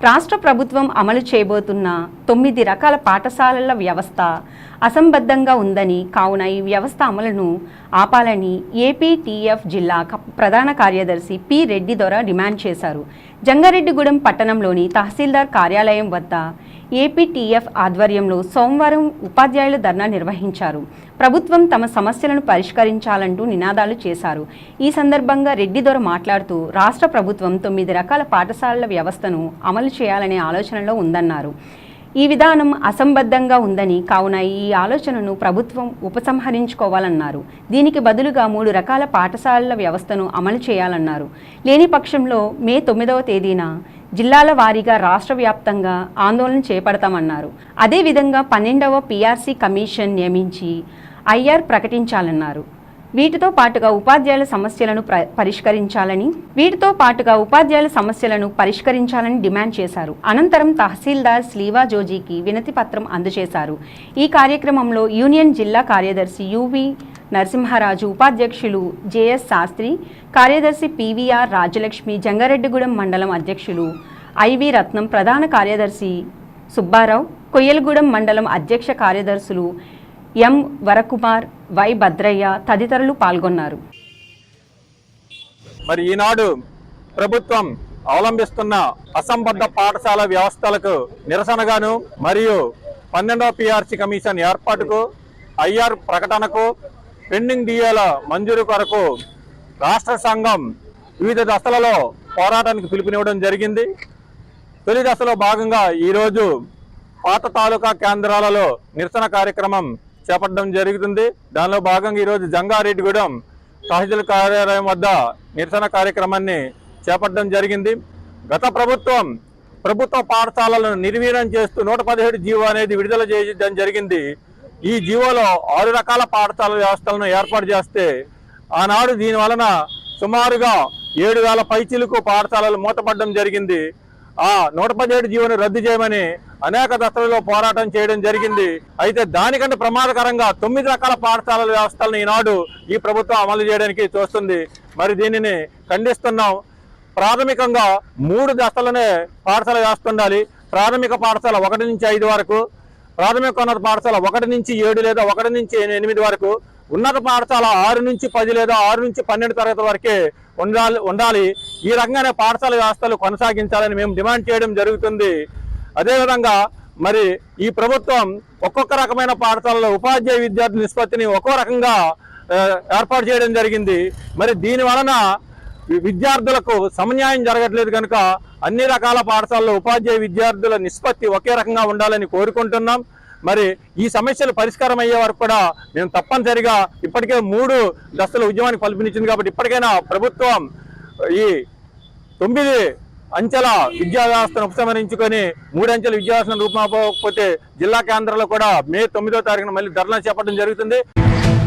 రాష్ట్ర ప్రభుత్వం అమలు చేయబోతున్న తొమ్మిది రకాల పాఠశాలల వ్యవస్థ అసంబద్ధంగా ఉందని కావున ఈ వ్యవస్థ అమలును ఆపాలని ఏపీటీఎఫ్ జిల్లా ప్రధాన కార్యదర్శి పి రెడ్డి దొర డిమాండ్ చేశారు. జంగారెడ్డిగూడెం పట్టణంలోని తహసీల్దార్ కార్యాలయం వద్ద ఏపీటీఎఫ్ ఆధ్వర్యంలో సోమవారం ఉపాధ్యాయులు ధర్నా నిర్వహించారు. ప్రభుత్వం తమ సమస్యలను పరిష్కరించాలంటూ నినాదాలు చేశారు. ఈ సందర్భంగా రెడ్డి దొర మాట్లాడుతూ రాష్ట్ర ప్రభుత్వం తొమ్మిది రకాల పాఠశాలల వ్యవస్థను అమలు చేయాలనే ఆలోచనలో ఉందన్నారు. ఈ విధానం అసంబద్ధంగా ఉందని కావున ఈ ఆలోచనను ప్రభుత్వం ఉపసంహరించుకోవాలన్నారు. దీనికి బదులుగా మూడు రకాల పాఠశాలల వ్యవస్థను అమలు చేయాలన్నారు. లేని పక్షంలో మే తొమ్మిదవ తేదీన జిల్లాల వారీగా రాష్ట్ర వ్యాప్తంగా ఆందోళన చేపడతామన్నారు. అదేవిధంగా పన్నెండవ పీఆర్సీ కమిషన్ నియమించి ఐఆర్ ప్రకటించాలన్నారు. వీటితో పాటుగా ఉపాధ్యాయుల సమస్యలను పరిష్కరించాలని వీటితో పాటుగా ఉపాధ్యాయుల సమస్యలను పరిష్కరించాలని డిమాండ్ చేశారు. అనంతరం తహసీల్దార్ స్లీవా జోజీకి వినతి పత్రం అందజేశారు. ఈ కార్యక్రమంలో యూనియన్ జిల్లా కార్యదర్శి యువి నరసింహారాజు ఉపాధ్యక్షులు జేఎస్ శాస్త్రి కార్యదర్శి పివిఆర్ రాజలక్ష్మి జంగారెడ్డిగూడెం మండలం అధ్యక్షులు ఐవి రత్నం ప్రధాన కార్యదర్శి సుబ్బారావు కొయ్యలగూడెం మండలం అధ్యక్ష కార్యదర్శులు ఎం వరకుమార్ వై భద్రయ్య తదితరులు పాల్గొన్నారు. మరి ఈనాడు ప్రభుత్వం అవలంబిస్తున్న అసంబద్ధ పాఠశాల వ్యవస్థలకు నిరసనగాను మరియు పన్నెండవ పిఆర్సి కమిషన్ ఏర్పాటుకు ఐఆర్ ప్రకటనకు పెండింగ్ డిఏల మంజూరు కొరకు రాష్ట్ర సంఘం వివిధ దశలలో పోరాటానికి పిలుపునివ్వడం జరిగింది. తొలి దశలో భాగంగా ఈరోజు పాత తాలూకా కేంద్రాలలో నిరసన కార్యక్రమం చేపట్టడం జరుగుతుంది. దానిలో భాగంగా ఈరోజు జంగారెడ్డిగూడెం తహసీల్ కార్యాలయం వద్ద నిరసన కార్యక్రమాన్ని చేపట్టడం జరిగింది. గత ప్రభుత్వం ప్రభుత్వ పాఠశాలలను నిర్వీర్యం చేస్తూ నూట పదిహేడు జీవో అనేది విడుదల చేయడం జరిగింది. ఈ జీవోలో ఆరు రకాల పాఠశాల వ్యవస్థలను ఏర్పాటు చేస్తే ఆనాడు దీని వలన సుమారుగా ఏడు వేల పైచిలకు పాఠశాలలు మూతపడడం జరిగింది. ఆ నూట పదిహేడు జీవోని రద్దు చేయమని అనేక దశలలో పోరాటం చేయడం జరిగింది. అయితే దానికంటే ప్రమాదకరంగా తొమ్మిది రకాల పాఠశాలల వ్యవస్థలను ఈనాడు ఈ ప్రభుత్వం అమలు చేయడానికి చూస్తుంది. మరి దీనిని ఖండిస్తున్నాం. ప్రాథమికంగా మూడు దశలనే పాఠశాల వ్యవస్థ ఉండాలి. ప్రాథమిక పాఠశాల ఒకటి నుంచి ఐదు వరకు ప్రాథమికోన్నత పాఠశాల ఒకటి నుంచి ఏడు లేదా ఒకటి నుంచి ఎనిమిది వరకు ఉన్నత పాఠశాల ఆరు నుంచి పది లేదా ఆరు నుంచి పన్నెండు తరగతి వరకే ఉండాలి ఉండాలి. ఈ రకంగానే పాఠశాల వ్యవస్థలు కొనసాగించాలని మేము డిమాండ్ చేయడం జరుగుతుంది. అదేవిధంగా మరి ఈ ప్రభుత్వం ఒక్కొక్క రకమైన పాఠశాలలో ఉపాధ్యాయ విద్యార్థి నిష్పత్తిని ఒక్కో రకంగా ఏర్పాటు చేయడం జరిగింది. మరి దీని వలన విద్యార్థులకు సమన్యాయం జరగట్లేదు కనుక అన్ని రకాల పాఠశాలలో ఉపాధ్యాయ విద్యార్థుల నిష్పత్తి ఒకే రకంగా ఉండాలని కోరుకుంటున్నాం. మరి ఈ సమస్యలు పరిష్కారం అయ్యే వరకు కూడా మేము తప్పనిసరిగా ఇప్పటికే మూడు దశల ఉద్యమానికి పిలుపునిచ్చింది కాబట్టి ఇప్పటికైనా ప్రభుత్వం ఈ తొమ్మిది అంచెల విద్యా వ్యవస్థను ఉపసంహరించుకొని మూడు అంచెల విద్యా వ్యవస్థను రూపమాపకపోతే జిల్లా కేంద్రంలో కూడా మే తొమ్మిదో తారీఖున మళ్ళీ ధర్నా చేపట్టడం జరుగుతుంది.